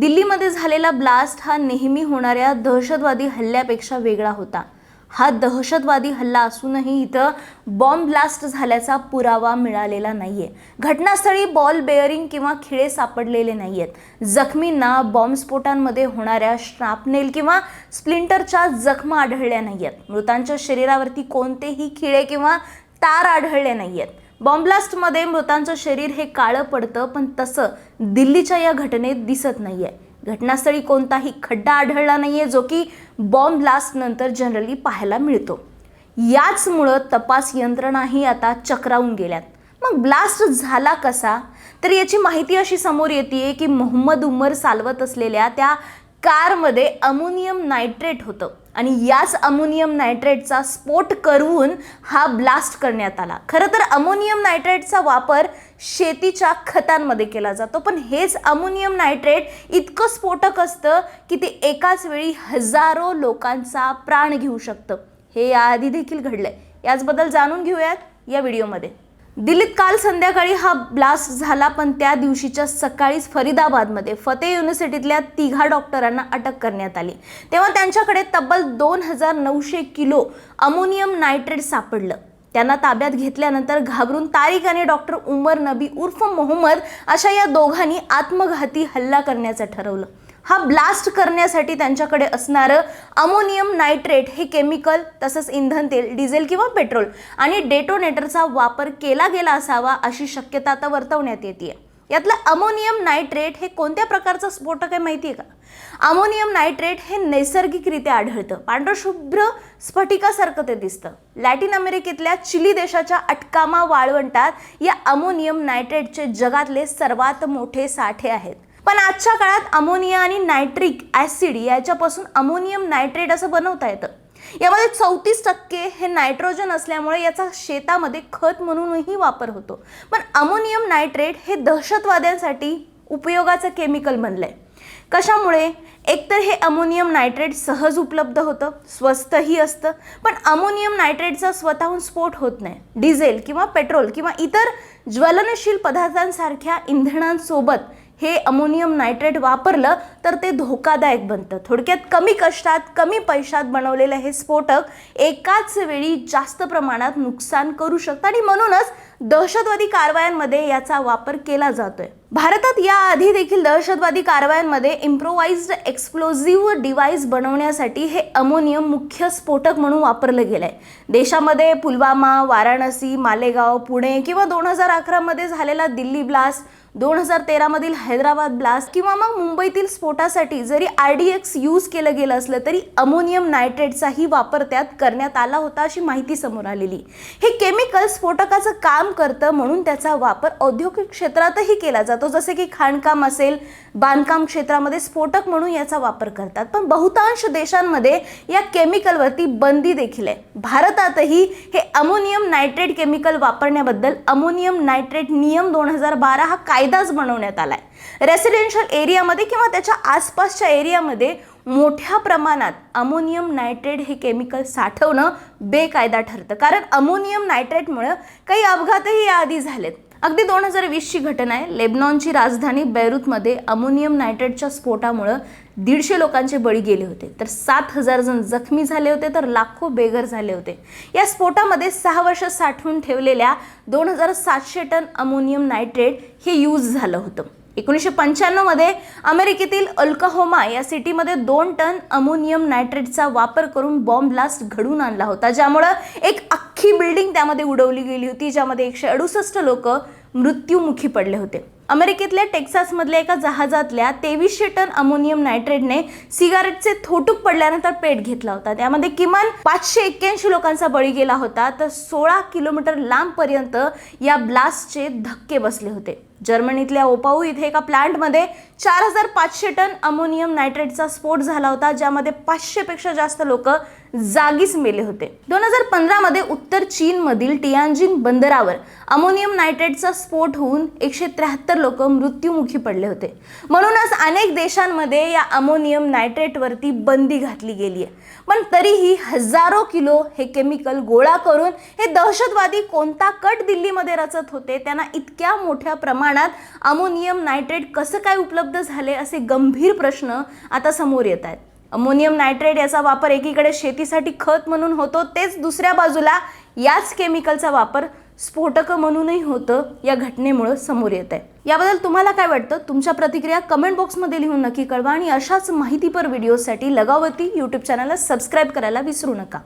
दिल्लीमध्ये झालेला ब्लास्ट हा नेहमी होणाऱ्या दहशतवादी हल्ल्यापेक्षा वेगळा होता. हा दहशतवादी हल्ला असूनही इथं बॉम्ब ब्लास्ट झाल्याचा पुरावा मिळालेला नाहीये. घटनास्थळी बॉल बेअरिंग किंवा खिळे सापडलेले नाहीयेत. जखमींना बॉम्बस्फोटांमध्ये होणाऱ्या श्रापनेल किंवा स्प्लिंटरच्या जखमा आढळल्या नाहीयेत. मृतांच्या शरीरावरती कोणतेही खिळे किंवा तार आढळले नाहीयेत. बॉम्बलास्टमध्ये मृतांचं शरीर हे काळं पडतं पण तसं दिल्लीच्या या घटनेत दिसत नाही आहे घटनास्थळी कोणताही खड्डा आढळला नाहीये जो की बॉम्ब ब्लास्टनंतर जनरली पाहायला मिळतो. याचमुळं तपास यंत्रणाही आता चक्रावून गेल्यात. मग ब्लास्ट झाला कसा? तर याची माहिती अशी समोर येते की मोहम्मद उमर चालवत असलेल्या त्या कारमध्ये अमोनियम नायट्रेट होतं. आणि याच अमोनियम नायट्रेटचा स्फोट करून हा ब्लास्ट करण्यात आला. खरं तर अमोनियम नायट्रेटचा वापर शेतीच्या खतांमध्ये केला जातो. पण हेच अमोनियम नायट्रेट इतकं स्फोटक असतं की ते एकाच वेळी हजारो लोकांचा प्राण घेऊ शकतं. हे याआधी देखील घडलंय. याचबद्दल जाणून घेऊयात या व्हिडिओमध्ये. दिल्लीत काल संध्याकाळी हा ब्लास्ट झाला पण त्या दिवशीच्या सकाळीच फरीदाबादमध्ये फतेह युनिव्हर्सिटीतल्या तिघा डॉक्टरांना अटक करण्यात आली. तेव्हा त्यांच्याकडे तब्बल दोन हजार नऊशे किलो अमोनियम नायट्रेट सापडलं. त्यांना ताब्यात घेतल्यानंतर घाबरून तारिक आणि डॉक्टर उमर नबी उर्फ मोहम्मद अशा या दोघांनी आत्मघाती हल्ला करण्याचं ठरवलं. हा ब्लास्ट करण्यासाठी त्यांच्याकडे असणारं अमोनियम नायट्रेट हे केमिकल तसंच इंधन तेल डिझेल किंवा पेट्रोल आणि डेटोनेटरचा वापर केला गेला असावा अशी शक्यता आता वर्तवण्यात येते यातलं अमोनियम नायट्रेट हे कोणत्या प्रकारचं स्फोटक आहे माहिती आहे का? अमोनियम नायट्रेट हे नैसर्गिकरित्या आढळतं. पांढरशुभ्र स्फटिकासारखं ते दिसतं. लॅटिन अमेरिकेतल्या चिली देशाच्या अटकामा वाळवंटात या अमोनियम नायट्रेटचे जगातले सर्वात मोठे साठे आहेत. पण आजच्या काळात अमोनिया आणि नायट्रिक ॲसिड याच्यापासून अमोनियम नायट्रेट असं बनवता येतं. यामध्ये चौतीस टक्के हे नायट्रोजन असल्यामुळे याचा शेतामध्ये खत म्हणूनही वापर होतो. पण अमोनियम नायट्रेट हे दहशतवाद्यांसाठी उपयोगाचं केमिकल बनलंय. कशामुळे? एकतर हे अमोनियम नायट्रेट सहज उपलब्ध होतं स्वस्तही असतं पण अमोनियम नायट्रेटचा स्वतःहून स्फोट होत नाही. डिझेल किंवा पेट्रोल किंवा इतर ज्वलनशील पदार्थांसारख्या इंधनांसोबत हे अमोनियम नायट्रेट वापरलं तर ते धोकादायक बनतं. थोडक्यात कमी कष्टात कमी पैशात बनवलेलं हे स्फोटक एकाच वेळी जास्त प्रमाणात नुकसान करू शकतं. आणि म्हणूनच दहशतवादी कारवायांमध्ये याचा वापर केला जातोय. भारतात याआधी देखील दहशतवादी कारवायांमध्ये इम्प्रोवाइज्ड एक्सप्लोझिव्ह डिव्हाइस बनवण्यासाठी हे अमोनियम मुख्य स्फोटक म्हणून वापरलं गेलं आहे देशामध्ये पुलवामा वाराणसी मालेगाव पुणे किंवा दोन हजार अकरामध्ये झालेला दिल्ली ब्लास्ट दोन हजार तेरामधील हैदराबाद ब्लास्ट किंवा मग मुंबईतील स्फोटासाठी जरी आर डी एक्स यूज केलं गेलं असलं तरी अमोनियम नायट्रेटचाही वापर त्यात करण्यात आला होता अशी माहिती समोर आलेली. हे केमिकल स्फोटकाचं काम करतं म्हणून त्याचा वापर औद्योगिक क्षेत्रातही केला जातो. जसे की खाणकाम असेल बांधकाम क्षेत्रामध्ये स्फोटक म्हणून याचा वापर करतात. पण बहुतांश देशांमध्ये या केमिकलवरती बंदी देखील आहे. भारतातही हे अमोनियम नायट्रेट केमिकल वापरण्याबद्दल अमोनियम नायट्रेट नियम दोन हजार बारा हा कायदाच बनवण्यात आलाय. रेसिडेन्शियल एरियामध्ये किंवा त्याच्या आसपासच्या एरियामध्ये मोठ्या प्रमाणात अमोनियम नायट्रेट हे केमिकल साठवणं बेकायदा ठरतं. कारण अमोनियम नायट्रेटमुळं काही अपघातही याआधी झालेत. अगदी दोन हजार वीसची घटना आहे. लेबनॉनची राजधानी बैरूतमध्ये अमोनियम नायट्रेटच्या स्फोटामुळं दीडशे लोकांचे बळी गेले होते. तर सात हजार जण जखमी झाले होते तर लाखो बेघर झाले होते. या स्फोटामध्ये सहा वर्ष साठवून ठेवलेल्या दोन हजार सातशे टन अमोनियम नायट्रेट हे यूज झालं होतं. एकोणीसशे पंच्याण्णवमध्ये अमेरिकेतील अल्काहोमा या सिटीमध्ये दोन टन अमोनियम नायट्रेटचा वापर करून बॉम्ब ब्लास्ट घडवून आणला होता ज्यामुळं एक अख्खी बिल्डिंग त्यामध्ये उडवली गेली होती ज्यामध्ये एकशे अडुसष्ट लोक मृत्यूमुखी पडले होते. अमेरिकेतल्या टेक्सासमधल्या एका जहाजातल्या तेवीसशे टन अमोनियम नायट्रेटने सिगारेटचे थोटूक पडल्यानंतर पेट घेतला होता. त्यामध्ये किमान पाचशे एक्क्याऐंशी लोकांचा बळी गेला होता तर सोळा किलोमीटर लांबपर्यंत या ब्लास्टचे धक्के बसले होते. जर्मनीतल्या ओपाऊ इथे एका प्लांटमध्ये चार हजार पाचशे टन अमोनियम नायट्रेटचा स्फोट झाला होता ज्यामध्ये पाचशेपेक्षा जास्त लोक जागीच मेले होते. दोन हजार पंधरामध्ये उत्तर चीनमधील टियांजिन बंदरावर अमोनियम नायट्रेटचा स्फोट होऊन एकशे त्र्याहत्तर लोक मृत्युमुखी पडले होते. म्हणूनच अनेक देशांमध्ये या अमोनियम नायट्रेटवरती बंदी घातली गेली आहे पण तरीही हजारो किलो हे केमिकल गोळा करून हे दहशतवादी कोणता कट दिल्लीमध्ये रचत होते त्यांना इतक्या मोठ्या प्रमाणात प्रमाणात अमोनियम नायट्रेट कसं काय उपलब्ध झाले असे गंभीर प्रश्न आता समोर येत आहेत. अमोनियम नायट्रेट याचा वापर एकीकडे शेतीसाठी खत म्हणून होतो तेच दुसऱ्या बाजूला याच केमिकलचा वापर स्फोटक म्हणूनही होतं या घटनेमुळं समोर येत आहे. याबद्दल तुम्हाला काय वाटतं? तुमच्या प्रतिक्रिया कमेंट बॉक्समध्ये लिहून नक्की कळवा आणि अशाच माहितीपर व्हिडिओसाठी लगावती यूट्यूब चॅनलला सबस्क्राईब करायला विसरू नका.